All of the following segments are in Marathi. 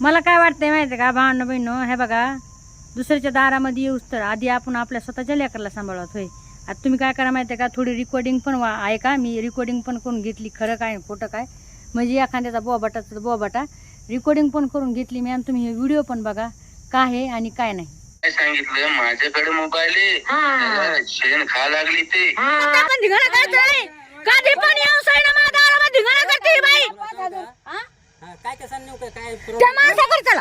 मला काय वाटतंय माहिती का भावना बहिणो हे बघा दुसऱ्याच्या दारामध्ये येऊस तर आधी आपण आपल्या स्वतःच्या लेकरला सांभाळत होय. आता तुम्ही काय करा माहिती आहे का थोडी रेकॉर्डिंग पण वा आहे का? मी रेकॉर्डिंग पण करून घेतली खरं काय खोटं काय. म्हणजे एखाद्याचा बोबाटाचा बोबाटा रेकॉर्डिंग पण करून घेतली मी आणि तुम्ही हे व्हिडिओ पण बघा काय आहे आणि काय नाही. काय सांगितलं? माझ्याकडे मोबाईल आहे. त्याला शेण खा लागली ते. आपण धिंगाणा करतोय. कधी पण येऊन साईड दारामध्ये धिंगाणा करते ही. बाई काय कसं नेमकं काय त्या माणसाकडे चला.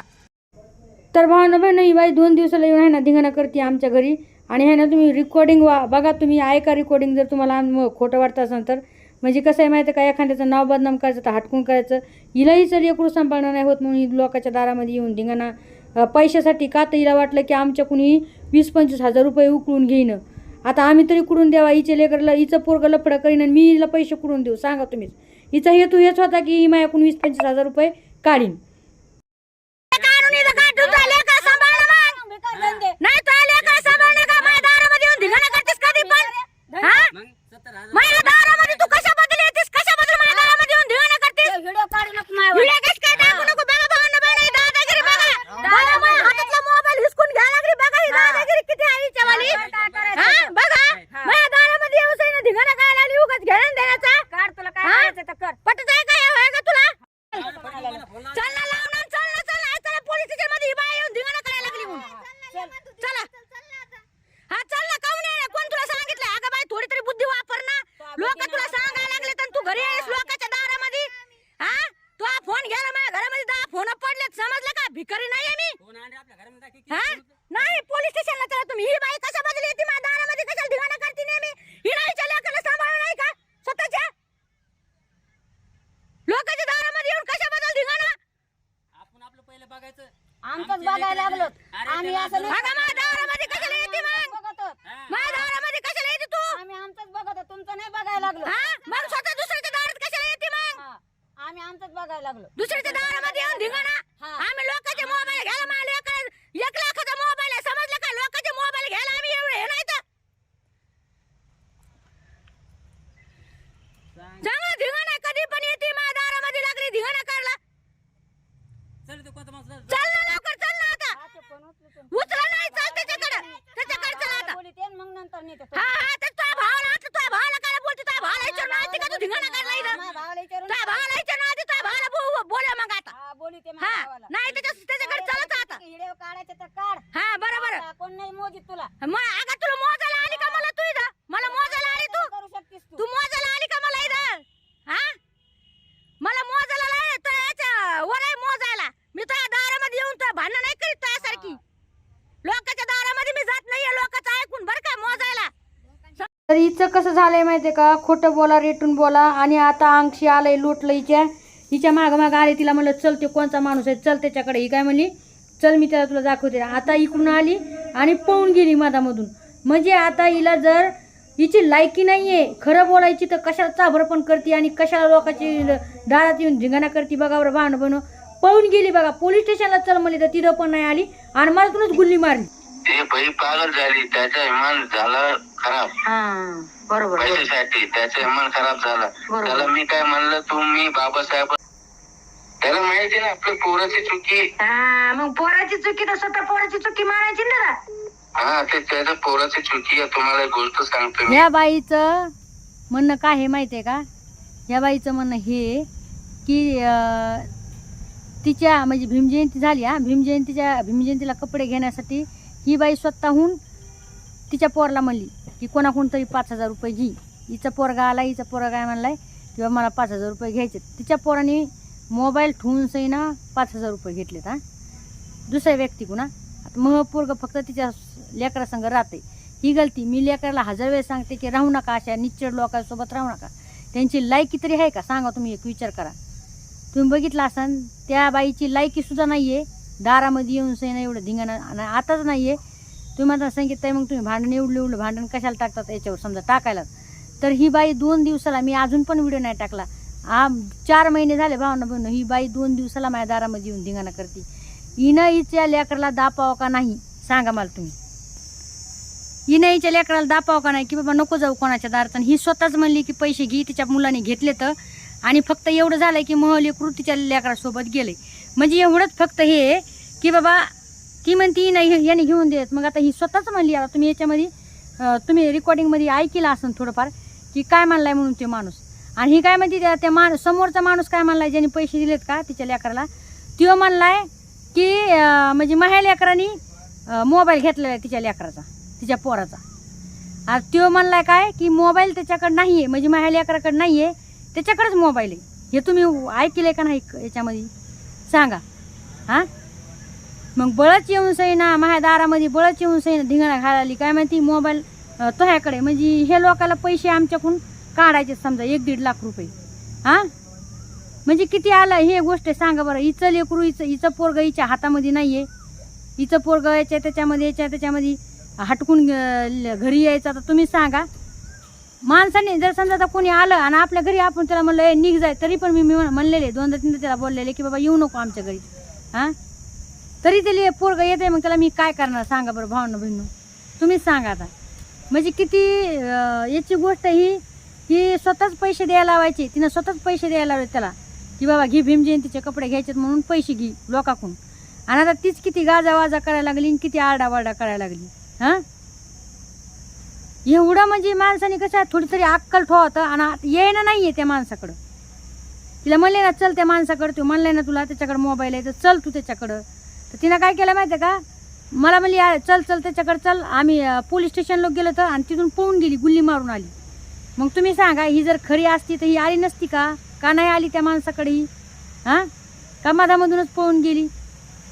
तर भावना बहिण ही बाई दोन दिवसाला येऊन आहे ना धिंगाणा करते आमच्या घरी. आणि आहे ना तुम्ही रेकॉर्डिंग वा बघा तुम्ही ऐका रेकॉर्डिंग जर तुम्हाला आम- खोटं वाटत असेल तर. म्हणजे कसं आहे माहिती आहे का एखाद्याचं नाव बदनाम करायचं तर हटकून करायचं. हिलाही जर एकूण सांभाळणं नाही होत म्हणून ही लोकांच्या दारामध्ये येऊन धिंगाणा अं, पैशासाठी का तर हिला वाटलं की आमच्या कुणी वीस पंचवीस हजार रुपये उकळून घेईन. आता आम्ही तरी कुठून द्यावा? हिच्या लेकरला हिचं पोरगं लफडं करीन आणि मी हिला पैसे कुठून देऊ? सांगा तुम्हीच. हिचा हेतू हेच होता की ही माझ्याकडून वीस पंचवीस हजार रुपये काढीन नाही तर आले का सांभाळणे का माझ्या दारामध्ये येऊन धिंगाणा करतेस कधी पण हा? मग सत्तर हजार माझ्या दारामध्ये तू कशाबद्दल येतेस कशाबद्दल माझ्या दारामध्ये येऊन धिंगाणा करतेस व्हिडिओ काढू नको माझ्यावर. व्हिडिओ कस काय टाकू नको बघा भावांना बहिणी, दादागिरी बघा बघा, माझ्या हातातला मोबाईल हिसकून घ्यायला लागली बघा ही दादागिरी किती आहे हिच्यावाली हा बघा माझ्या दारामध्ये येऊन सैन्य धिंगाणा काय लागली उगाच घेणं देण्याचा काढ तुला काय हा? करायचं तर कर पटत आहे का हे होय का तुला फोन लाव. चल ना लाव ना चल ना चल ना चला पोलीस स्टेशनमध्ये ही बाई येऊन धिंगाणा करायला लागली म्हणून चला हा चल ना काऊन आहे कोण तुला सांगितलं अगं बाई थोडी तरी बुद्धी वापर ना लोक तुला सांगायला लागले तर तू घरी आहेस लोकांच्या दारामध्ये हा तू हा फोन घ्यायला माझ्या घरामध्ये दहा फोन पडलेत समजलं का भिकारी नाहीये मी फोन आणले आपल्या घरामध्ये दाखव. हा नाही पोलीस स्टेशनला चला तुम्ही ही बाई कशा बदली येते माझ्या दारामध्ये कशाला धिंगाणा करते नेहमी ही नाही लेकरला सांभाळून नाही का स्वतःच्या लोकांच्या दारामध्ये येऊन कशा बदल धिंगाणा आपण आपलं पहिलं बघायचं? आमचंच बघायला लागलो आम्ही असं नाही- बघा माझ्या दारामध्ये कशाला येते मग? बघत. होत. माझ्या दारामध्ये कशाला येते तू? आम्ही आमचंच बघत होत तुमचं नाही बघायला लागलो. हा? मग स्वतः दुसऱ्याच्या दारात कशाला येते मग? हा. आम्ही आमचंच बघायला लागलो. दुसऱ्याच्या दारामध्ये येऊन धिंगाणा? हा. आम्ही लोकांचे मोबाईल घ्यायला मला एक एक लाखाचा मोबाईल आहे समजलं का लोकांचे मोबाईल घ्यायला आम्ही एवढे हे नाही तर सांग. चांगला धिंगाणा कधी पण येते माझ्या दारामध्ये लागली धिंगाणा काढला चल ते कोणतं माणूस चल. चल ना लवकर चल ना आता हा, ते फोन उचलू नाही चल त्याच्याकडे. त्याच्याकडे चल हा, आता. बोलीत मग नंतर नेते हा हा तर तुझ्या भावाला आता तुझ्या भावाला काय बोलते तुझ्या भावाला विचारून आलती का तू धिंगाणा काढला इथं माझ्या भावाला विचारून तुझ्या भावाला विचारून आधी तुझ्या भावाला बो- बोला मग आता. हा बोली ते माझ्या हा भावाला. नाही त्याच्या त्याच्याकडे चलत आता. व्हिडिओ काढायचे तर काढ. हा बरोबर आता कोण नाही मोजीत तुला. मग अगं तुला मोजायला आली का मला तू इथं मला मोजायला आली तू करू शकतीस तू तू मोजायला आली का मला इथं हा मला मोजायला नाही तर याच्या वर आहे मोजायला मी तुझ्या दारामध्ये येऊन तुझ्या भांडण नाही करीत तुझ्यासारखी लोकांच्या दारामध्ये मी जात नाहीये लोकांचं ऐकून बरं का मोजायला तर हिचं कसं झालंय आहे का? खोटं बोला रेटून बोला आणि आता अंगशी आलंय लुटलं हिच्या. हिच्या मागं मागं आले तिला म्हणलं चल ते कोणचा माणूस आहे? चल त्याच्याकडे. ही काय म्हणली चल मी त्याला तुला दाखवते. आता इकडून आली आणि पळून गेली मधामधून. म्हणजे आता हिला जर हिची लायकी नाही आहे खरं बोलायची तर कशाला चाभर पण करते आणि कशाला लोकांची दारात येऊन झिंगाणा करते बघा बरं भांडण. बनव पळून गेली बघा पोलीस स्टेशनला चल म्हणली तर तिथं पण नाही आली आणि मला तुलाच गुल्ली मारली. ते बाई पागल झाली त्याचा इमान झाला खराब. बरोबर पैशासाठी त्याचा इमान खराब झाला. त्याला मी काय म्हणलं तुम्ही बाबासाहेब त्याला माहिती ना आपल्या पोराची चुकी. मग पोराची चुकी तर स्वतः पोराची चुकी मारायची ना हा ते त्याच्या पोराची चुकी आहे तुम्हाला एक गोष्ट सांगतो मी. ह्या बाईचं म्हणणं काय आहे माहिती आहे का? ह्या बाईचं म्हणणं हे की अं, तिच्या म्हणजे भीमजयंती झाली हा भीमजयंतीच्या भीमजयंतीला कपडे घेण्यासाठी ही बाई स्वतःहून तिच्या पोरला म्हणली की कोणाकोण तरी पाच हजार रुपये घे. हिचा पोरगा आला हिचा पोरगा काय म्हणलाय किंवा मला पाच हजार रुपये घ्यायचे तिच्या पोराने मोबाईल ठेवून ना पाच हजार रुपये घेतलेत हां. दुसऱ्या व्यक्ती हा. आता मग पोरग फक्त तिच्या लेकरासंग राहते ही गलती. मी लेकराला हजार वेळेस सांगते की राहू नका अशा निश्चळ लोकांसोबत राहू नका. त्यांची लायकी तरी आहे का? सांगा तुम्ही एक विचार करा. तुम्ही बघितलं असाल त्या बाईची लायकीसुद्धा नाही आहे दारामध्ये येऊन सैना एवढं धिंगाणं आणि आताच नाही आहे तुम्ही मला सांगितलं मग तुम्ही भांडण एवढं एवढं भांडण कशाला टाकतात याच्यावर? समजा टाकायला. तर ही बाई दोन दिवसाला मी अजून पण व्हिडिओ नाही टाकला. हा चार महिने झाले भावना बहिण ही बाई दोन दिवसाला माझ्या दारामध्ये येऊन धिंगाणा करते. हिनं हिच्या लेकराला दापावं का नाही? सांगा मला तुम्ही. हिनं हिच्या लेकराला दापावं का नाही? की बाबा नको जाऊ कोणाच्या दारात. ही स्वतःच म्हणली की पैसे घे तिच्या मुलाने घेतले तर आणि फक्त एवढं झालं की महल कृतीच्या लेकरासोबत गेले. म्हणजे एवढंच फक्त हे की बाबा ती म्हणती नाही याने घेऊन देत. मग आता ही स्वतःच म्हणली आता तुम्ही याच्यामध्ये तुम्ही रेकॉर्डिंगमध्ये ऐकलं असं थोडंफार की काय मानलाय म्हणून ते माणूस. आणि ही काय म्हणते त्या- त्या मान समोरचा माणूस काय मानलाय ज्याने पैसे दिलेत का तिच्या लेकराला? तो मानलाय की म्हणजे माझ्या लेकरांनी मोबाईल घेतलेला आहे तिच्या लेकराचा तिच्या पोराचा. आणि तो म्हणलाय काय की मोबाईल त्याच्याकडे नाही आहे म्हणजे माझ्या लेकराकडे नाही आहे त्याच्याकडेच मोबाईल आहे. हे तुम्ही ऐकले का नाही याच्यामध्ये? सांगा. हां? मग बळच येऊन सईना माझ्या दारामध्ये बळच येऊन सैना धिंगाणा घालाली काय माहिती मोबाईल तोह्याकडे. म्हणजे हे लोकाला पैसे आमच्याकडून काढायचे समजा एक दीड लाख रुपये. हां? म्हणजे किती आलं? हे गोष्ट सांगा बरं. हिचं लेकरू हिचं हिचं पोरग हिच्या हातामध्ये नाही आहे हिचं पोरग याच्या त्याच्यामध्ये याच्या त्याच्यामध्ये हटकून ल- घरी यायचं. आता तुम्ही सांगा. माणसाने जर समजा आता कोणी आलं आणि आपल्या घरी आपण त्याला म्हणलं ए निघ जाय. तरी पण मी मी म्हणलेले. दोनदा तीनदा त्याला बोललेले की बाबा येऊ नको आमच्या घरी. हां? तरी ते पोरग येते मग त्याला मी काय करणार? सांगा बरं भावना बहिणू तुम्हीच सांगा आता. म्हणजे किती याची गोष्ट ही की स्वतःच पैसे द्यायला लावायचे. तिनं स्वतःच पैसे द्यायला लावले त्याला. की बाबा घे भीम जयंतीचे कपडे घ्यायचेत म्हणून पैसे घे लोकाकडून. आणि आता तीच किती गाजा वाजा करायला लागली आणि किती आरडावारडा करायला लागली. हां? एवढं म्हणजे माणसाने कसं आहे, थोडी तरी अक्कल ठेवतं आणि येणं नाही आहे त्या माणसाकडं. तिला म्हणले ना चल त्या माणसाकडं. तू म्हणले ना तुला त्याच्याकडे मोबाईल आहे तर चल तू त्याच्याकडं. तर तिनं काय केलं माहिती आहे का? मला म्हणली चल चल त्याच्याकडं चल. आम्ही पोलीस स्टेशनला गेलो तर आणि तिथून पळून गेली गुल्ली मारून आली. मग तुम्ही सांगा ही जर खरी असती तर ही आली नसती का? का नाही आली त्या माणसाकडे ही? हां? का मधामधूनच पळून गेली?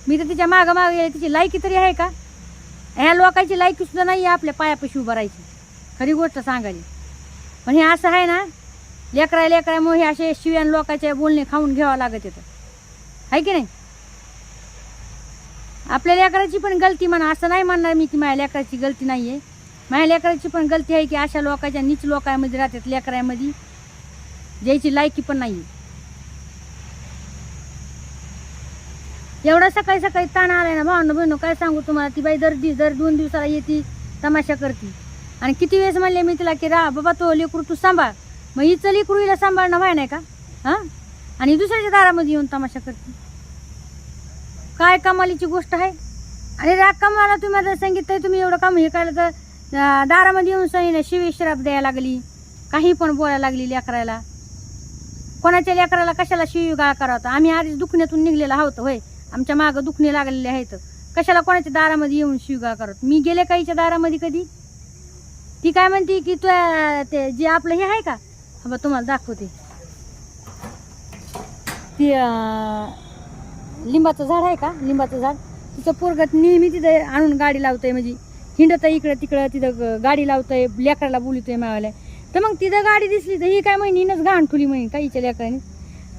मी तर तिच्या मागं मागं गेले तिची लायकी तरी आहे का? ह्या लोकांची लायकीसुद्धा नाही आहे आपल्या पायापाशी उभं राहायची. खरी गोष्ट सांगायची पण हे असं आहे ना लेकरा लेकरामुळे हे असे शिव्यान लोकांचे बोलणे खाऊन घ्यावं लागत येतं आहे की नाही? आपल्या लेकराची पण गलती म्हणा असं नाही म्हणणार मी की माझ्या लेकराची गलती नाही आहे माझ्या लेकराची पण गलती आहे की अशा लोकांच्या नीच लोकांमध्ये राहतात लेकरामध्ये. ज्याची लायकी पण नाही एवढा सकाळी सकाळी ताण आलाय ना भावनं बहिणं काय सांगू तुम्हाला? ती बाई दर दि दर दोन दिवसाला येते तमाशा करते. आणि किती वेळेस म्हणले मी तिला की रा बाबा तो लेकरू तू सांभाळ. मग हिचं लेकरू हिला सांभाळणं व्हाय नाही का? हां? आणि दुसऱ्याच्या दारामध्ये येऊन तमाशा करते. काय कमालीची गोष्ट आहे? आणि राग कमाला तुम्ही? आता सांगितलं तुम्ही एवढं काम हे केलं तर दारामध्ये येऊन सही शिवी श्राप द्यायला लागली. काही पण बोलायला लागली लेकराला. कोणाच्या लेकराला कशाला शिवी गाळ करावं होता आम्ही आधीच दुखण्यातून निघलेला आहोत होय. आमच्या मागं दुखणे लागलेले आहेत. कशाला कोणाच्या दारामध्ये येऊन शिवगाळ करत? मी गेले काहीच्या दारामध्ये कधी? ती काय म्हणते की तू ते जे आपलं हे आहे का? हा बा तुम्हाला दाखवते. ती लिंबाचं झाड आहे का? लिंबाचं झाड. तिचं पोरगत नेहमी तिथं आणून गाडी लावतंय म्हणजे हिंडत इकडं तिकडं तिथं गाडी लावतंय लेकराला बोलतोय मावाला तर मग तिथं गाडी दिसली तर ही काय म्हणे हिनच घाण ठुली म्हणे काहीच्या लेकराने.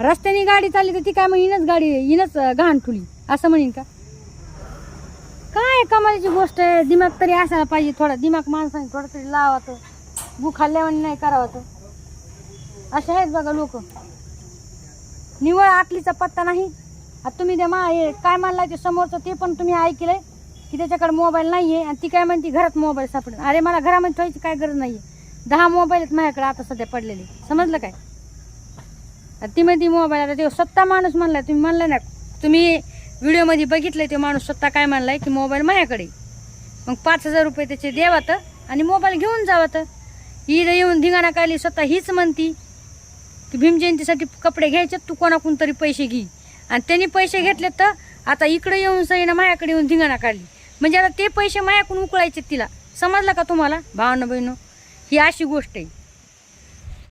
रस्त्याने गाडी चालली तर ती काय म्हणे गाडी हिनच घाण ठुली. असं म्हणेन का? काय कमालीची गोष्ट आहे. दिमाग तरी असायला पाहिजे थोडा. दिमाग माणसाने थोडं तरी लावावं. भू खाल्ल्यावानी नाही करावं. तर असे आहेत बघा लोक. निवळ आकलीचा पत्ता नाही. आता तुम्ही त्या मा हे काय मानलाय ते समोरचं ते पण तुम्ही ऐकलंय की त्याच्याकडे मोबाईल नाही आहे आणि ती काय म्हणते घरात मोबाईल सापडेल अरे मला घरामध्ये ठेवायची काय गरज नाही आहे दहा मोबाईल आहेत माझ्याकडे आता सध्या पडलेले. समजलं काय? आता ती म्हणती मोबाईल आता ते सत्ता माणूस म्हणलाय. तुम्ही म्हणलं ना तुम्ही व्हिडिओमध्ये बघितलं ते माणूस स्वतः काय म्हणलाय की मोबाईल माझ्याकडे. मग पाच हजार रुपये त्याचे देवात आणि मोबाईल घेऊन जावात. ही येऊन धिंगाणा काढली स्वतः हीच म्हणती की भीम जयंतीसाठी कपडे घ्यायचे तू कोणाकडून तरी पैसे घे. आणि त्यांनी पैसे घेतले तर आता इकडे येऊन सईनं माझ्याकडे येऊन धिंगाणा काढली. म्हणजे आता ते पैसे माझ्याकडून उकळायचे तिला. समजलं का तुम्हाला? भावना बहिणू ही अशी गोष्ट आहे.